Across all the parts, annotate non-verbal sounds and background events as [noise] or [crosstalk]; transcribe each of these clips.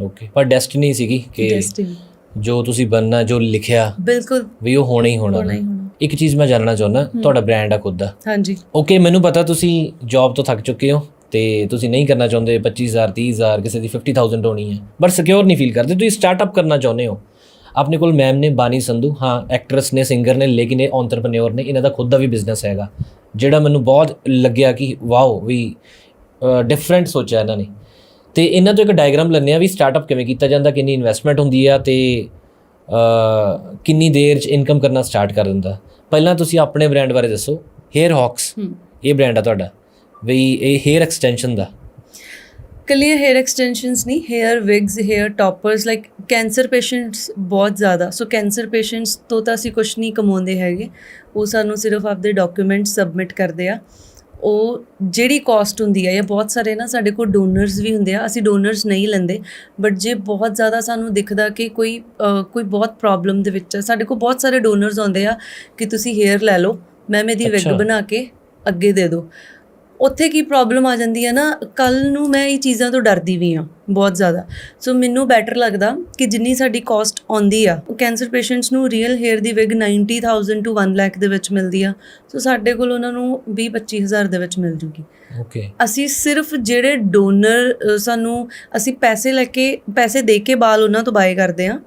Okay ਪਰ destiny ਸੀਗੀ ਕਿ ਡੈਸਟੀਨੀ ਜੋ ਤੁਸੀਂ ਬੰਨਣਾ ਜੋ ਲਿਖਿਆ ਬਿਲਕੁਲ। ਵੀ ਉਹ ਹੋਣਾ ਹੀ ਹੋਣਾ ਹੋਣਾ ਹੀ ਹੋਣਾ। ਇੱਕ ਚੀਜ਼ ਮੈਂ ਜਾਣਨਾ ਚਾਹੁੰਦਾ ਤੁਹਾਡਾ ਬ੍ਰਾਂਡ ਆ ਖੁਦ ਦਾ। ਹਾਂਜੀ। ਓਕੇ ਮੈਨੂੰ ਪਤਾ ਤੁਸੀਂ ਜੌਬ ਤੋਂ ਥੱਕ ਚੁੱਕੇ ਹੋ ਤੇ ਤੁਸੀਂ ਨਹੀਂ ਕਰਨਾ ਚਾਹੁੰਦੇ 25000 30000 ਕਿਸੇ ਦੀ 50000 ਹੋਣੀ ਹੈ। ਬਟ ਸਿਕਿਉਰ ਨਹੀਂ ਫੀਲ ਕਰਦੇ ਤੁਸੀਂ ਸਟਾਰਟਅਪ ਕਰਨਾ ਚਾਹੁੰਦੇ ਹੋ। ਆਪਣੇ ਕੋਲ ਮੈਮ ਨੇ ਬਾਨੀ ਸੰਧੂ ਹਾਂ ਐਕਟਰੈਸ ਨੇ ਸਿੰਗਰ ਨੇ ਲੇਕਿਨ ਇਹ ਐਂਟਰਪ੍ਰੈਨਿਓਰ ਨੇ ਇਹਨਾਂ ਦਾ ਖੁਦ ਦਾ ਵੀ ਬਿਜ਼ਨਸ ਹੈਗਾ। ਜਿਹੜਾ ਮੈਨੂੰ ਬਹੁਤ ਲੱਗਿਆ ਕਿ ਵਾਓ ਵੀ ਡਿਫਰੈਂਟ ਸੋਚਿਆ ਇਹਨਾਂ ਨੇ। ਤੇ ਇਹਨਾਂ ਤੋਂ ਇੱਕ ਡਾਇਗਰਾਮ ਲੈਂਦੇ ਆ ਵੀ ਸਟਾਰਟਅਪ ਕਿਵੇਂ ਕੀਤਾ ਜਾਂਦਾ ਕਿੰਨੀ ਇਨਵੈਸਟਮੈਂਟ ਹੁੰਦੀ ਆ ਤੇ ਕਿੰਨੀ ਦੇਰ ਚ ਇਨਕਮ ਕਰਨਾ ਸਟਾਰਟ ਕਰ ਦਿੰਦਾ। ਪਹਿਲਾਂ ਤੁਸੀਂ ਆਪਣੇ ਬ੍ਰਾਂਡ ਬਾਰੇ ਦੱਸੋ ਹੇਅਰ ਹੌਕਸ ਇਹ ਬ੍ਰਾਂਡ ਆ ਤੁਹਾਡਾ ਵੀ ਇਹ ਹੇਅਰ ਐਕਸਟੈਂਸ਼ਨ ਦਾ। ਕੱਲੀਆਂ ਹੇਅਰ ਐਕਸਟੈਂਸ਼ਨਸ ਨਹੀਂ hair wigs hair toppers like cancer patients ਬਹੁਤ ਜ਼ਿਆਦਾ। ਸੋ ਕੈਂਸਰ ਪੇਸ਼ੈਂਟਸ ਤੋਂ ਤਾਂ ਅਸੀਂ ਕੁਝ ਨਹੀਂ ਕਮਾਉਂਦੇ ਹੈਗੇ। ਉਹ ਸਾਨੂੰ ਸਿਰਫ ਆਪਦੇ ਡਾਕੂਮੈਂਟ ਸਬਮਿਟ ਕਰਦੇ ਆ। ਉਹ ਜਿਹੜੀ ਕਾਸਟ ਹੁੰਦੀ ਹੈ ਜਾਂ ਬਹੁਤ ਸਾਰੇ ਨਾ ਸਾਡੇ ਕੋਲ ਡੋਨਰਸ ਵੀ ਹੁੰਦੇ ਆ ਅਸੀਂ ਡੋਨਰਸ ਨਹੀਂ ਲੈਂਦੇ ਬਟ ਜੇ ਬਹੁਤ ਜ਼ਿਆਦਾ ਸਾਨੂੰ ਦਿਖਦਾ ਕਿ ਕੋਈ ਕੋਈ ਬਹੁਤ ਪ੍ਰੋਬਲਮ ਦੇ ਵਿੱਚ ਹੈ ਸਾਡੇ ਕੋਲ ਬਹੁਤ ਸਾਰੇ ਡੋਨਰਸ ਆਉਂਦੇ ਆ ਕਿ ਤੁਸੀਂ ਹੇਅਰ ਲੈ ਲਓ ਮੈਂ ਮੇਰੀ ਵਿਗ। ਬਣਾ ਕੇ ਅੱਗੇ ਦੇ ਦਿਓ ਉੱਥੇ ਕੀ ਪ੍ਰੋਬਲਮ ਆ ਜਾਂਦੀ ਹੈ ਨਾ ਕੱਲ ਨੂੰ ਮੈਂ ਇਹ ਚੀਜ਼ਾਂ ਤੋਂ ਡਰਦੀ ਵੀ ਆ ਬਹੁਤ ਜ਼ਿਆਦਾ। ਸੋ ਮੈਨੂੰ ਬੈਟਰ ਲੱਗਦਾ ਕਿ ਜਿੰਨੀ ਸਾਡੀ ਕਾਸਟ ਆਉਂਦੀ ਆ ਕੈਂਸਰ ਪੇਸ਼ੈਂਟਸ ਨੂੰ ਰੀਅਲ ਹੇਅਰ ਦੀ ਵਿਗ 90000 ਟੂ 1 ਲੱਖ ਦੇ ਵਿੱਚ ਮਿਲਦੀ ਆ। ਸੋ ਸਾਡੇ ਕੋਲ ਉਹਨਾਂ ਨੂੰ 20 25000 ਦੇ ਵਿੱਚ ਮਿਲ ਜੂਗੀ। ਓਕੇ ਅਸੀਂ ਸਿਰਫ ਜਿਹੜੇ ਡੋਨਰ ਸਾਨੂੰ ਅਸੀਂ ਪੈਸੇ ਲੈ ਕੇ ਪੈਸੇ ਦੇ ਕੇ ਬਾਲ ਉਹਨਾਂ ਤੋਂ ਬਾਏ ਕਰਦੇ ਆ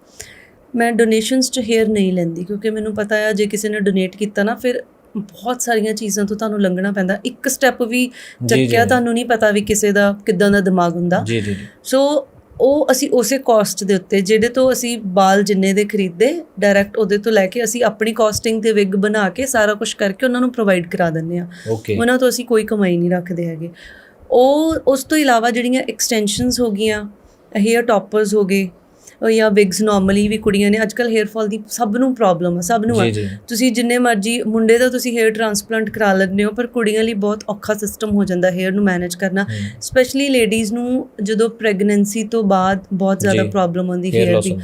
ਮੈਂ ਡੋਨੇਸ਼ਨਸ ਚ ਹੇਅਰ ਨਹੀਂ ਲੈਂਦੀ ਕਿਉਂਕਿ ਮੈਨੂੰ ਪਤਾ ਆ ਜੇ ਕਿਸੇ ਨੇ ਡੋਨੇਟ ਕੀਤਾ ਨਾ ਫਿਰ ਬਹੁਤ ਸਾਰੀਆਂ ਚੀਜ਼ਾਂ ਤੋਂ ਤੁਹਾਨੂੰ ਲੰਘਣਾ ਪੈਂਦਾ। ਇੱਕ ਸਟੈਪ ਵੀ ਚੱਕਿਆ। ਤੁਹਾਨੂੰ ਨਹੀਂ ਪਤਾ ਵੀ ਕਿਸੇ ਦਾ ਕਿੱਦਾਂ ਦਾ ਦਿਮਾਗ ਹੁੰਦਾ। ਜੀ ਜੀ ਸੋ ਉਹ ਅਸੀਂ ਉਸੇ ਕਾਸਟ ਦੇ ਉੱਤੇ ਜਿਹੜੇ ਤੋਂ ਅਸੀਂ ਬਾਲ ਜਿੰਨੇ ਦੇ ਖਰੀਦਦੇ ਡਾਇਰੈਕਟ ਉਹਦੇ ਤੋਂ ਲੈ ਕੇ ਅਸੀਂ ਆਪਣੀ ਕਾਸਟਿੰਗ ਤੇ ਵਿਗ ਬਣਾ ਕੇ ਸਾਰਾ ਕੁਝ ਕਰਕੇ ਉਹਨਾਂ ਨੂੰ ਪ੍ਰੋਵਾਈਡ ਕਰਾ ਦਿੰਦੇ ਆ ਉਹਨਾਂ ਤੋਂ ਅਸੀਂ ਕੋਈ ਕਮਾਈ ਨਹੀਂ ਰੱਖਦੇ ਹੈਗੇ। ਉਹ ਉਸ ਤੋਂ ਇਲਾਵਾ ਜਿਹੜੀਆਂ ਐਕਸਟੈਂਸ਼ਨਸ ਹੋ ਗਈਆਂ ਹੇਅਰ ਟੌਪਰਸ ਹੋ ਗਏ ਜਾਂ ਵਿਗਸ ਨਾਰਮਲੀ ਵੀ ਕੁੜੀਆਂ ਨੇ ਅੱਜਕੱਲ ਹੇਅਰ ਫਾਲ ਦੀ ਸਭ ਨੂੰ ਪ੍ਰੋਬਲਮ ਹੈ ਸਭ ਨੂੰ ਜੀ ਤੁਸੀਂ ਜਿੰਨੇ ਮਰਜ਼ੀ ਮੁੰਡੇ ਦਾ ਤੁਸੀਂ ਹੇਅਰ ਟ੍ਰਾਂਸਪਲਾਂਟ ਕਰਾ ਲੈਂਦੇ ਹੋ ਪਰ ਕੁੜੀਆਂ ਲਈ ਬਹੁਤ ਔਖਾ ਸਿਸਟਮ ਹੋ ਜਾਂਦਾ ਹੇਅਰ ਨੂੰ ਮੈਨੇਜ ਕਰਨਾ। ਸਪੈਸ਼ਲੀ ਲੇਡੀਜ਼ ਨੂੰ ਜਦੋਂ ਪ੍ਰੈਗਨੈਂਸੀ ਤੋਂ ਬਾਅਦ ਬਹੁਤ ਜ਼ਿਆਦਾ। ਪ੍ਰੋਬਲਮ ਆਉਂਦੀ ਹੇਅਰ ਦੀ।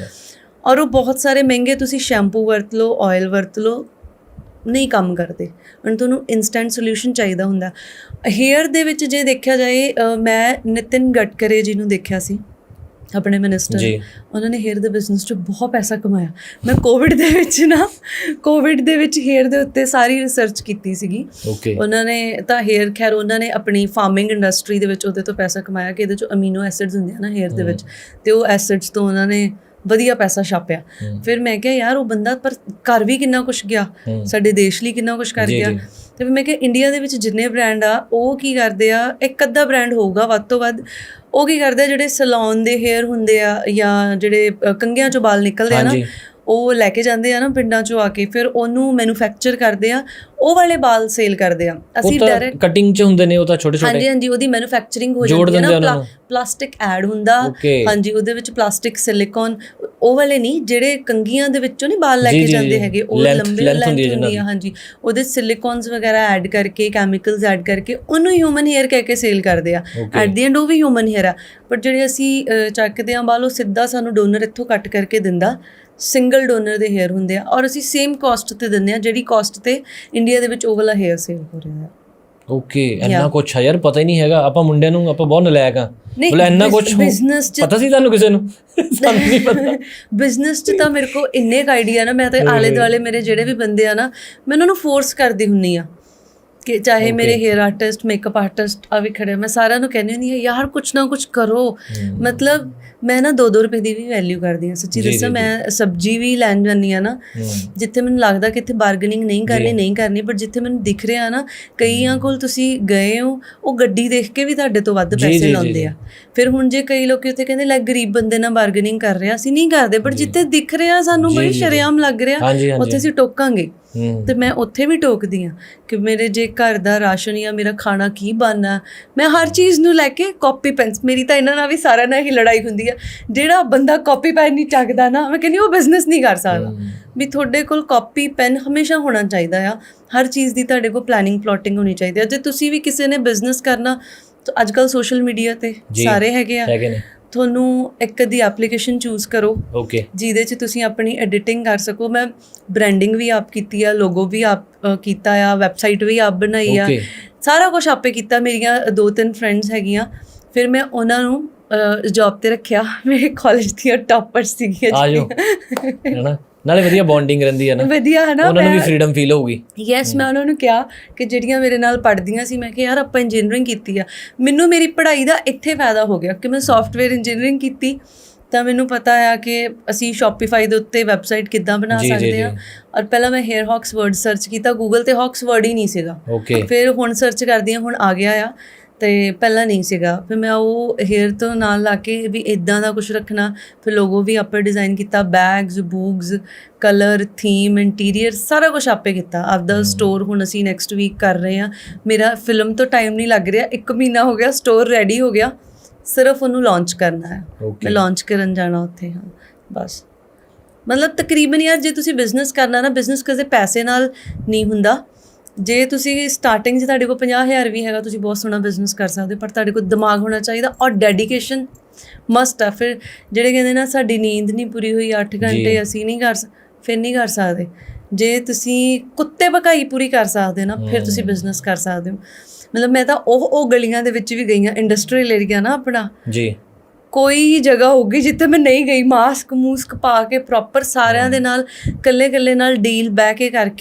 ਔਰ ਉਹ ਬਹੁਤ ਸਾਰੇ ਮਹਿੰਗੇ ਤੁਸੀਂ ਸ਼ੈਂਪੂ ਵਰਤ ਲਓ ਆਇਲ ਵਰਤ ਲਓ ਨਹੀਂ ਕੰਮ ਕਰਦੇ। ਹੁਣ ਤੁਹਾਨੂੰ ਇਨਸਟੈਂਟ ਸੋਲੂਸ਼ਨ ਚਾਹੀਦਾ ਹੁੰਦਾ। ਹੇਅਰ ਦੇ ਵਿੱਚ ਜੇ ਦੇਖਿਆ ਜਾਏ ਮੈਂ ਨਿਤਿਨ ਗਡਕਰੇ ਜੀ ਨੂੰ ਦੇਖਿਆ ਸੀ। ਆਪਣੇ ਮਿਨਿਸਟਰ ਉਹਨਾਂ ਨੇ ਹੇਅਰ ਦੇ ਬਿਜ਼ਨਸ 'ਚ ਬਹੁਤ ਪੈਸਾ ਕਮਾਇਆ। ਮੈਂ ਕੋਵਿਡ ਦੇ ਵਿੱਚ ਨਾ ਕੋਵਿਡ ਦੇ ਵਿੱਚ ਹੇਅਰ ਦੇ ਉੱਤੇ ਸਾਰੀ ਰਿਸਰਚ ਕੀਤੀ ਸੀਗੀ। ਓਕੇ ਉਹਨਾਂ ਨੇ ਤਾਂ ਹੇਅਰ ਖੈਰ ਉਹਨਾਂ ਨੇ ਆਪਣੀ ਫਾਰਮਿੰਗ ਇੰਡਸਟਰੀ ਦੇ ਵਿੱਚ ਉਹਦੇ ਤੋਂ ਪੈਸਾ ਕਮਾਇਆ ਕਿ ਇਹਦੇ ਚ ਅਮੀਨੋ ਐਸਿਡਸ ਹੁੰਦੇ ਆ ਨਾ ਹੇਅਰ ਦੇ ਵਿੱਚ ਤੇ ਉਹ ਐਸਿਡਸ ਤੋਂ ਉਹਨਾਂ ਨੇ ਵਧੀਆ ਪੈਸਾ ਛਾਪਿਆ। ਫਿਰ ਮੈਂ ਕਿਹਾ ਯਾਰ ਉਹ ਬੰਦਾ ਪਰ ਕਰ ਵੀ ਕਿੰਨਾ ਕੁਝ ਗਿਆ। ਸਾਡੇ ਦੇਸ਼ ਲਈ ਕਿੰਨਾ ਕੁਝ ਕਰ ਗਿਆ। ਤੇ ਮੈਂ ਕਿਹਾ ਇੰਡੀਆ ਦੇ ਵਿੱਚ ਜਿੰਨੇ ਬ੍ਰਾਂਡ ਆ ਉਹ ਕੀ ਕਰਦੇ ਆ? ਇੱਕ ਅੱਧਾ ਬ੍ਰਾਂਡ ਹੋਊਗਾ ਵੱਧ ਤੋਂ ਵੱਧ। ਉਹ ਕੀ ਕਰਦੇ ਆ ਜਿਹੜੇ ਸਲੌਨ ਦੇ ਹੇਅਰ ਹੁੰਦੇ ਆ ਜਾਂ ਜਿਹੜੇ ਅ, ਕੰਘਿਆਂ ਚੋਂ ਵਾਲ ਨਿਕਲਦੇ ਆ ਨਾ ਉਹ ਲੈ ਕੇ ਜਾਂਦੇ ਆ ਨਾ ਪਿੰਡਾਂ ਚੋਂ ਆ ਕੇ ਫਿਰ ਉਹਨੂੰ ਮੈਨੂਫੈਕਚਰ ਕਰਦੇ ਆ ਉਹ ਵਾਲੇ ਬਾਲ ਸੇਲ ਕਰਦੇ ਆ। ਅਸੀਂ ਡਾਇਰੈਕਟ ਕਟਿੰਗ ਚ ਹੁੰਦੇ ਨੇ ਉਹ ਤਾਂ ਛੋਟੇ ਹਾਂਜੀ ਛੋਟੇ। ਹਾਂਜੀ ਉਹਦੀ ਮੈਨੂਫੈਕਚਰਿੰਗ ਹੋ ਜਾਂਦੀ ਹੈ ਨਾ। ਪਲਾਸਟਿਕ ਐਡ ਹੁੰਦਾ। ਹਾਂਜੀ ਉਹਦੇ ਵਿੱਚ ਪਲਾਸਟਿਕ ਸਿਲੀਕਨ ਉਹ ਵਾਲੇ ਨਹੀਂ ਜਿਹੜੇ ਕੰਗੀਆਂ ਦੇ ਵਿੱਚੋਂ ਨਹੀਂ ਬਾਲ ਲੈ ਕੇ ਜਾਂਦੇ। ਹੈਗੇ ਉਹ ਲੰਬੇ length ਹੁੰਦੀ ਹੈ ਹਾਂਜੀ। ਉਹਦੇ ਸਿਲੀਕਨਸ ਵਗੈਰਾ ਐਡ ਕਰਕੇ ਕੈਮੀਕਲਸ ਐਡ ਕਰਕੇ ਉਹਨੂੰ ਹਿਊਮਨ ਹੇਅਰ ਕਹਿ ਕੇ ਸੇਲ ਕਰਦੇ ਆ। ਐਟ ਦੀ ਐਂਡ ਉਹ ਵੀ ਹਿਊਮਨ ਹੇਅਰ ਆ। ਬਟ ਜਿਹੜੇ ਅਸੀਂ ਚੱਕਦੇ ਆ ਬਾਲ ਉਹ ਸਿੱਧਾ ਸਾਨੂੰ ਡੋਨਰ ਇੱਥੋਂ ਕੱਟ ਕਰਕੇ ਦਿੰਦਾ। ਸਿੰਗਲ ਡੋਨਰ ਦੇ ਹੇਅਰ ਹੁੰਦੇ ਆ ਔਰ ਅਸੀਂ ਸੇਮ ਕਾਸਟ ਤੇ ਦਿੰਦੇ ਆ ਜਿਹੜੀ ਕਾਸਟ ਤੇ ਇੰਡੀਆ ਦੇ ਵਿੱਚ ਉਹ ਵਾਲਾ ਹੇਅਰ ਸੇਲ ਹੋ ਰਿਹਾ ਹੈ। ਓਕੇ ਇੰਨਾ. ਕੁਛ ਆ ਯਾਰ ਪਤਾ ਹੀ ਨਹੀਂ ਹੈਗਾ। ਆਪਾਂ ਮੁੰਡਿਆਂ ਨੂੰ ਆਪਾਂ ਬਹੁਤ ਨਲਾਇਕ ਆ। ਬੋਲੇ ਇੰਨਾ ਹੋ- 'ਚ- ਪਤਾ ਸੀ ਤੁਹਾਨੂੰ ਕਿਸੇ ਨੂੰ? [laughs] ਸਾਨੂੰ ਨਹੀਂ ਪਤਾ। ਬਿਜ਼ਨਸ 'ਚ ਤਾਂ ਮੇਰੇ ਕੋ ਇੰਨੇ ਕ ਆਈਡੀਆ ਨਾ ਮੈਂ ਤਾਂ ਆਲੇ ਦੁਆਲੇ ਮੇਰੇ ਜਿਹੜੇ ਵੀ ਬੰਦੇ ਆ ਨਾ ਮੈਂ ਉਹਨਾਂ ਨੂੰ ਫੋਰਸ ਕਰਦੀ ਹੁੰਨੀ ਆ। ਕਿ ਚਾਹੇ. ਮੇਰੇ ਹੇਅਰ ਆਰਟਿਸਟ ਮੇਕਅਪ ਆਰਟਿਸਟ ਆ ਵੀ ਖੜੇ ਮੈਂ ਸਾਰਿਆਂ ਨੂੰ ਕਹਿੰਦੀ ਹੁੰਦੀ ਆ ਯਾਰ ਕੁਛ ਨਾ ਕੁਛ ਕਰੋ ਮਤਲਬ ਮੈਂ ਨਾ 2-2 ਰੁਪਏ ਦੀ ਵੀ ਵੈਲਿਊ ਕਰਦੀ ਆ ਸੱਚੀ ਦੱਸਾਂ ਮੈਂ ਸਬਜ਼ੀ ਵੀ ਲੈਣ ਜਾਂਦੀ ਆ ਨਾ ਜਿੱਥੇ ਮੈਨੂੰ ਲੱਗਦਾ ਕਿ ਇੱਥੇ ਬਾਰਗੇਨਿੰਗ ਨਹੀਂ ਕਰਨੀ। ਨਹੀਂ ਕਰਨੀ ਪਰ ਜਿੱਥੇ ਮੈਨੂੰ ਦਿਖ ਰਿਹਾ ਨਾ ਕਈਆਂ ਕੋਲ ਤੁਸੀਂ ਗਏ ਹੋ ਉਹ ਗੱਡੀ ਦੇਖ ਕੇ ਵੀ ਤੁਹਾਡੇ ਤੋਂ ਵੱਧ ਪੈਸੇ ਲਾਉਂਦੇ। ਆ ਫਿਰ ਹੁਣ ਜੇ ਕਈ ਲੋਕੀ ਉੱਥੇ ਕਹਿੰਦੇ ਲੈ ਗਰੀਬ ਬੰਦੇ ਨਾਲ ਬਾਰਗੇਨਿੰਗ ਕਰ ਰਿਹਾ ਅਸੀਂ ਨਹੀਂ ਕਰਦੇ ਪਰ। ਜਿੱਥੇ ਦਿਖ ਰਿਹਾ ਸਾਨੂੰ ਬੜੀ। ਸ਼ਰੇਆਮ ਲੱਗ ਰਿਹਾ ਉੱਥੇ ਅਸੀਂ ਟੋਕਾਂਗੇ ਤੇ ਮੈਂ ਉੱਥੇ ਵੀ ਟੋਕਦੀ ਆ ਕਿ ਮੇਰੇ ਜੇ ਘਰ ਦਾ ਰਾਸ਼ਨ ਜਾਂ ਮੇਰਾ ਖਾਣਾ ਕੀ ਬਣਨਾ ਮੈਂ ਹਰ ਚੀਜ਼ ਨੂੰ ਲੈ ਕੇ ਕਾਪੀ ਪੈਨਸ ਮੇਰੀ ਤਾਂ ਇਹਨਾਂ ਨਾਲ ਵੀ ਸਾਰਿਆਂ ਨਾਲ ਹੀ ਲੜਾਈ ਹੁੰਦੀ ਆ। ਜਿਹੜਾ ਬੰਦਾ ਕਾਪੀ ਪੈਨ ਨਹੀਂ ਚੱਕਦਾ ਨਾ ਮੈਂ ਕਹਿੰਦੀ ਉਹ ਬਿਜ਼ਨਸ ਨਹੀਂ ਕਰ ਸਕਦਾ। ਵੀ ਤੁਹਾਡੇ ਕੋਲ ਕਾਪੀ ਪੈਨ ਹਮੇਸ਼ਾ ਹੋਣਾ ਚਾਹੀਦਾ ਆ। ਹਰ ਚੀਜ਼ ਦੀ ਤੁਹਾਡੇ ਕੋਲ ਪਲੈਨਿੰਗ ਪਲੋਟਿੰਗ ਹੋਣੀ ਚਾਹੀਦੀ ਆ। ਜੇ ਤੁਸੀਂ ਵੀ ਕਿਸੇ ਨੇ ਬਿਜ਼ਨਸ ਕਰਨਾ ਤਾਂ ਅੱਜ ਕੱਲ ਸੋਸ਼ਲ ਮੀਡੀਆ ਤੇ। ਸਾਰੇ ਹੈਗੇ ਆ। ਹੈਗੇ ਨੇ। ਤੁਹਾਨੂੰ ਇੱਕ ਦੀ ਐਪਲੀਕੇਸ਼ਨ ਚੂਜ਼ ਕਰੋ। ਓਕੇ ਜਿਹਦੇ 'ਚ ਤੁਸੀਂ ਆਪਣੀ ਐਡੀਟਿੰਗ ਕਰ ਸਕੋ। ਮੈਂ ਬ੍ਰਾਂਡਿੰਗ ਵੀ ਆਪ ਕੀਤੀ ਆ ਲੋਗੋ ਵੀ ਆਪ ਕੀਤਾ ਆ ਵੈਬਸਾਈਟ ਵੀ ਆਪ ਬਣਾਈ ਆ। ਸਾਰਾ ਕੁਝ ਆਪੇ ਕੀਤਾ ਮੇਰੀਆਂ ਦੋ ਤਿੰਨ ਫਰੈਂਡਸ ਹੈਗੀਆਂ। ਫਿਰ ਮੈਂ ਉਹਨਾਂ ਨੂੰ ਜੌਬ ਤੇ ਰੱਖਿਆ। ਮੇਰੇ ਕਾਲਜ ਦੀਆਂ ਟਾਪਰ ਸੀਗੀਆਂ ਆ ਜਾਓ ਹੈਨਾ? ਨਾਲੇ ਵਧੀਆ ਬੌਂਡਿੰਗ ਰਹਿੰਦੀ ਹੈ ਨਾ। ਵਧੀਆ ਹੈ ਨਾ ਉਹਨਾਂ ਨੂੰ ਵੀ ਫ੍ਰੀडम ਫੀਲ ਹੋਊਗੀ। ਯੈਸ ਮੈਂ ਉਹਨਾਂ ਨੂੰ ਕਿਹਾ ਕਿ ਜਿਹੜੀਆਂ ਮੇਰੇ ਨਾਲ ਪੜ੍ਹਦੀਆਂ ਸੀ ਮੈਂ ਕਿਹਾ ਯਾਰ ਆਪਾਂ ਇੰਜੀਨੀਅਰਿੰਗ ਕੀਤੀ ਆ। ਮੈਨੂੰ ਮੇਰੀ ਪੜ੍ਹਾਈ ਦਾ ਇੱਥੇ ਫਾਇਦਾ ਹੋ ਗਿਆ ਕਿ ਮੈਂ ਸੌਫਟਵੇਅਰ ਇੰਜੀਨੀਅਰਿੰਗ ਕੀਤੀ। ਤਾਂ ਮੈਨੂੰ ਪਤਾ ਆ ਕਿ ਅਸੀਂ ਸ਼ੋਪੀਫਾਈ ਦੇ ਉੱਤੇ ਵੈਬਸਾਈਟ ਕਿੱਦਾਂ ਬਣਾ ਸਕਦੇ ਆ। ਔਰ ਪਹਿਲਾਂ ਮੈਂ ਹੇਅਰ ਹੌਕਸ ਵਰਡ ਸਰਚ ਕੀਤਾ ਗੂਗਲ ਤੇ ਹੌਕਸ ਵਰਡ ਹੀ ਨਹੀਂ ਸੀਗਾ। ਫਿਰ ਹੁਣ ਸਰਚ ਕਰਦੀ ਹਾਂ ਹੁਣ ਆ ਗਿਆ ਆ। ਤੇ ਪਹਿਲਾਂ ਨਹੀਂ ਸੀਗਾ। ਫਿਰ ਮੈਂ ਉਹ ਹੇਅਰ ਤੋਂ ਨਾਲ ਲਾ ਕੇ ਵੀ ਇਦਾਂ ਦਾ ਕੁਝ ਰੱਖਣਾ। ਫਿਰ ਲੋਗੋ ਵੀ ਆਪੇ ਡਿਜ਼ਾਈਨ ਕੀਤਾ ਬੈਗਸ ਬੂਗਸ ਕਲਰ ਥੀਮ ਇੰਟੀਰੀਅਰ ਸਾਰਾ ਕੁਝ ਆਪੇ ਕੀਤਾ। ਆਪਦਾ ਸਟੋਰ ਹੁਣ ਅਸੀਂ ਨੈਕਸਟ ਵੀਕ ਕਰ ਰਹੇ ਹਾਂ। ਮੇਰਾ ਫਿਲਮ ਤੋਂ ਟਾਈਮ ਨਹੀਂ ਲੱਗ ਰਿਹਾ। ਇੱਕ ਮਹੀਨਾ ਹੋ ਗਿਆ ਸਟੋਰ ਰੈਡੀ ਹੋ ਗਿਆ। ਸਿਰਫ ਉਹਨੂੰ ਲਾਂਚ ਕਰਨਾ ਹੈ। ਮੈਂ ਲਾਂਚ ਕਰਨ ਜਾਣਾ ਉੱਥੇ ਹਾਂ। ਬਸ। ਮਤਲਬ ਤਕਰੀਬਨ ਯਾਰ ਜੇ ਤੁਸੀਂ ਬਿਜ਼ਨਸ ਕਰਨਾ ਨਾ ਬਿਜ਼ਨਸ ਕਿਸੇ ਪੈਸੇ ਨਾਲ ਨਹੀਂ ਹੁੰਦਾ। ਜੇ ਤੁਸੀਂ ਸਟਾਰਟਿੰਗ 'ਚ ਤੁਹਾਡੇ ਕੋਲ 50000 ਵੀ ਹੈਗਾ ਤੁਸੀਂ ਬਹੁਤ ਸੋਹਣਾ ਬਿਜ਼ਨਸ ਕਰ ਸਕਦੇ ਹੋ ਪਰ ਤੁਹਾਡੇ ਕੋਲ ਦਿਮਾਗ ਹੋਣਾ ਚਾਹੀਦਾ ਔਰ ਡੈਡੀਕੇਸ਼ਨ ਮਸਟ ਆ। ਫਿਰ ਜਿਹੜੇ ਕਹਿੰਦੇ ਨਾ ਸਾਡੀ ਨੀਂਦ ਨਹੀਂ ਪੂਰੀ ਹੋਈ 8 ਘੰਟੇ ਅਸੀਂ ਨਹੀਂ ਕਰ ਫਿਰ ਨਹੀਂ ਕਰ ਸਕਦੇ। ਜੇ ਤੁਸੀਂ ਕੁੱਤੇ ਭਕਾਈ ਪੂਰੀ ਕਰ ਸਕਦੇ ਨਾ ਫਿਰ ਤੁਸੀਂ ਬਿਜ਼ਨਸ ਕਰ ਸਕਦੇ ਹੋ। ਮਤਲਬ ਮੈਂ ਤਾਂ ਉਹ ਉਹ ਗਲੀਆਂ ਦੇ ਵਿੱਚ ਵੀ ਗਈ ਹਾਂ ਇੰਡਸਟਰੀਅਲ ਏਰੀਆ ਨਾ ਆਪਣਾ। ਜੀ। ਕੋਈ ਜਗ੍ਹਾ ਹੋਊਗੀ ਜਿੱਥੇ ਮੈਂ ਨਹੀਂ ਗਈ ਮਾਸਕ ਮੂਸਕ ਪਾ ਕੇ ਪ੍ਰੋਪਰ ਸਾਰਿਆਂ ਦੇ ਨਾਲ ਕੱਲੇ ਕੱਲੇ ਨਾਲ ਡੀਲ ਬਹਿ ਕੇ ਕਰਕੇ।